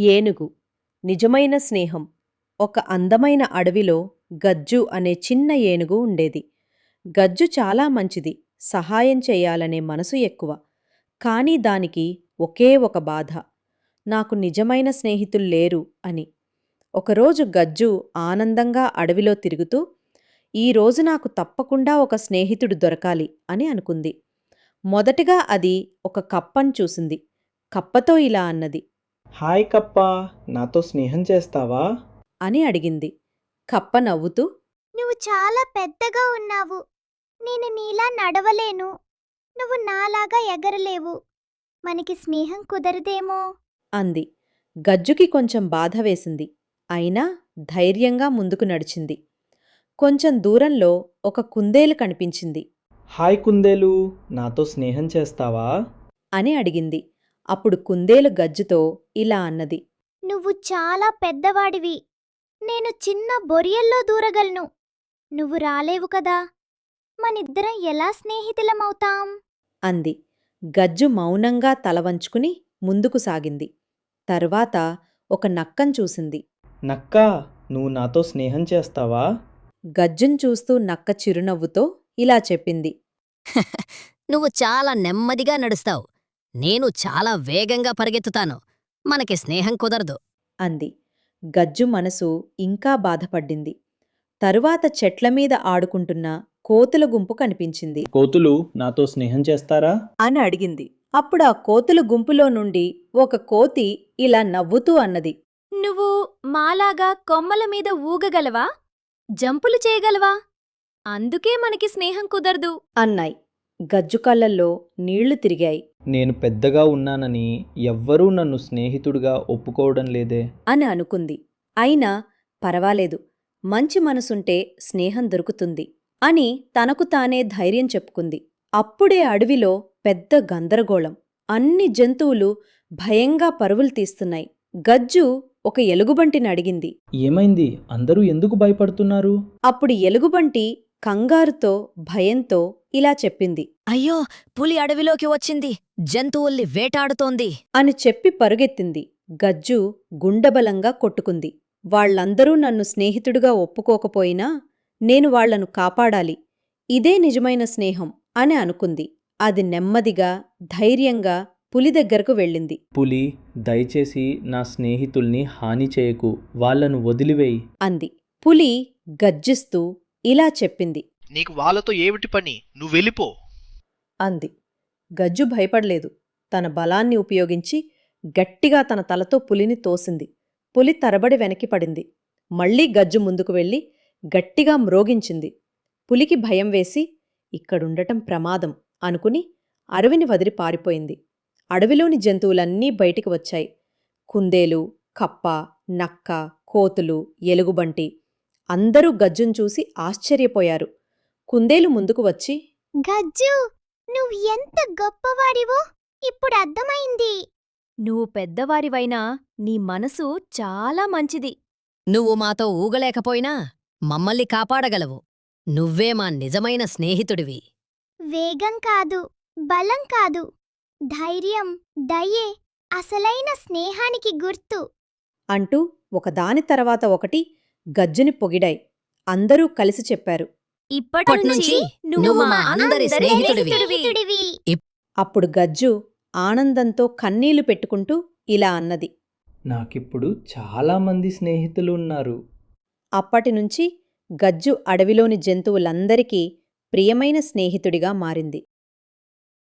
ఏనుగు. నిజమైన స్నేహం. ఒక అందమైన అడవిలో గజ్జు అనే చిన్న ఏనుగు ఉండేది. గజ్జు చాలా మంచిది సహాయం చేయాలనే మనసు ఎక్కువ. కానీ దానికి ఒకే ఒక బాధ. నాకు నిజమైన స్నేహితులు లేరు అని. ఒకరోజు గజ్జు ఆనందంగా అడవిలో తిరుగుతూ ఈ రోజు నాకు తప్పకుండా ఒక స్నేహితుడు దొరకాలి అని అనుకుంది. మొదటగా అది ఒక కప్పను చూసింది. కప్పతో ఇలా అన్నది. హాయ్ కప్ప నాతో స్నేహం చేస్తావా? అని అడిగింది. కప్ప నవ్వుతూ నువ్వు చాలా పెద్దగా ఉన్నావు. నేను నీలా నడవలేను. నువ్వు నాలాగా ఎగరలేవు. మనకి స్నేహం కుదరదేమో. అంది. గజ్జుకి కొంచెం బాధ వేసింది. అయినా ధైర్యంగా ముందుకు నడిచింది. కొంచెం దూరంలో ఒక కుందేలు కనిపించింది. హాయ్ కుందేలు నాతో స్నేహం చేస్తావా? అని అడిగింది. అప్పుడు కుందేలు గజ్జుతో ఇలా అన్నది. నువ్వు చాలా పెద్దవాడివి. నేను చిన్న బొరియల్లో దూరగలను. నువ్వు రాలేవు కదా. మనిద్దరం ఎలా స్నేహితులమవుతాం? అంది. గజ్జు మౌనంగా తల వంచుకుని ముందుకు సాగింది. తర్వాత ఒక నక్కం చూసింది. నక్క నువ్వు నాతో స్నేహం చేస్తావా? గజ్జున్ చూస్తూ నక్క చిరునవ్వుతో ఇలా చెప్పింది. నువ్వు చాలా నెమ్మదిగా నడుస్తావు. నేను చాలా వేగంగా పరిగెత్తుతాను. మనకి స్నేహం కుదరదు. అంది. గజ్జు మనసు ఇంకా బాధపడ్డింది. తరువాత చెట్లమీద ఆడుకుంటున్న కోతుల గుంపు కనిపించింది. కోతులు నాతో స్నేహం చేస్తారా? అని అడిగింది. అప్పుడు ఆ కోతుల గుంపులో నుండి ఒక కోతి ఇలా నవ్వుతూ అన్నది. నువ్వు మాలాగా కొమ్మల మీద ఊగగలవా? జంపులు చేయగలవా? అందుకే మనకి స్నేహం కుదరదు. అన్నాయి. గజ్జు కళ్ళల్లో నీళ్ళు తిరిగాయి. నేను పెద్దగా ఉన్నానని ఎవ్వరూ నన్ను స్నేహితుడిగా ఒప్పుకోవడం లేదే? అని అనుకుంది. అయినా పర్వాలేదు. మంచి మనసుంటే స్నేహం దొరుకుతుంది అని తనకు తానే ధైర్యం చెప్పుకుంది. అప్పుడే అడవిలో పెద్ద గందరగోళం. అన్ని జంతువులు భయంగా పరుగులు తీస్తున్నాయి. గజ్జు ఒక ఎలుగుబంటిని అడిగింది. ఏమైంది? అందరూ ఎందుకు భయపడుతున్నారు? అప్పుడు ఎలుగుబంటి కంగారుతో భయంతో ఇలా చెప్పింది. అయ్యో పులి అడవిలోకి వచ్చింది. జంతువుల్ని వేటాడుతోంది. అని చెప్పి పరుగెత్తింది. గజ్జు గుండబలంగా కొట్టుకుంది. వాళ్ళందరూ నన్ను స్నేహితుడిగా ఒప్పుకోకపోయినా నేను వాళ్ళను కాపాడాలి. ఇదే నిజమైన స్నేహం అని అనుకుంది. అది నెమ్మదిగా ధైర్యంగా పులి దగ్గరకు వెళ్ళింది. పులి దయచేసి నా స్నేహితుల్ని హాని చేయకు. వాళ్ళను వదిలివేయి. అంది. పులి గర్జిస్తూ ఇలా చెప్పింది. నీకు వాళ్ళతో ఏమిటి పని? నువ్వు వెళ్ళిపో. అంది. గజ్జు భయపడలేదు. తన బలాన్ని ఉపయోగించి గట్టిగా తన తలతో పులిని తోసింది. పులి తరబడి వెనక్కి పడింది. మళ్ళీ గజ్జు ముందుకు వెళ్ళి గట్టిగా మ్రోగించింది. పులికి భయం వేసి ఇక్కడుండటం ప్రమాదం అనుకుని అడవిని వదిలి పారిపోయింది. అడవిలోని జంతువులన్నీ బయటికి వచ్చాయి. కుందేలు కప్ప నక్క కోతులు ఎలుగుబంటి అందరూ గజ్జును చూసి ఆశ్చర్యపోయారు. కుందేలు ముందుకు వచ్చి గజ్జు నువ్వు ఎంత గొప్పవాడివో ఇప్పుడు అర్థమైంది. నువ్వు పెద్దవారివైనా నీ మనసు చాలా మంచిది. నువ్వు మాతో ఊగలేకపోయినా మమ్మల్ని కాపాడగలవు. నువ్వే మా నిజమైన స్నేహితుడివి. వేగం కాదు బలం కాదు. ధైర్యం దయే అసలైన స్నేహానికి గుర్తు. అంటూ ఒకదాని తర్వాత ఒకటి గజ్జుని పొగిడాయి. అందరూ కలిసి చెప్పారు. నువ్వు మా అందరి స్నేహితుడివి. స్నేహితుడివి. అప్పుడు గజ్జు ఆనందంతో కన్నీళ్ళు పెట్టుకుంటూ ఇలా అన్నది. నాకిప్పుడు చాలా మంది స్నేహితులు ఉన్నారు. అప్పటినుంచి గజ్జు అడవిలోని జంతువులందరికీ ప్రియమైన స్నేహితుడిగా మారింది.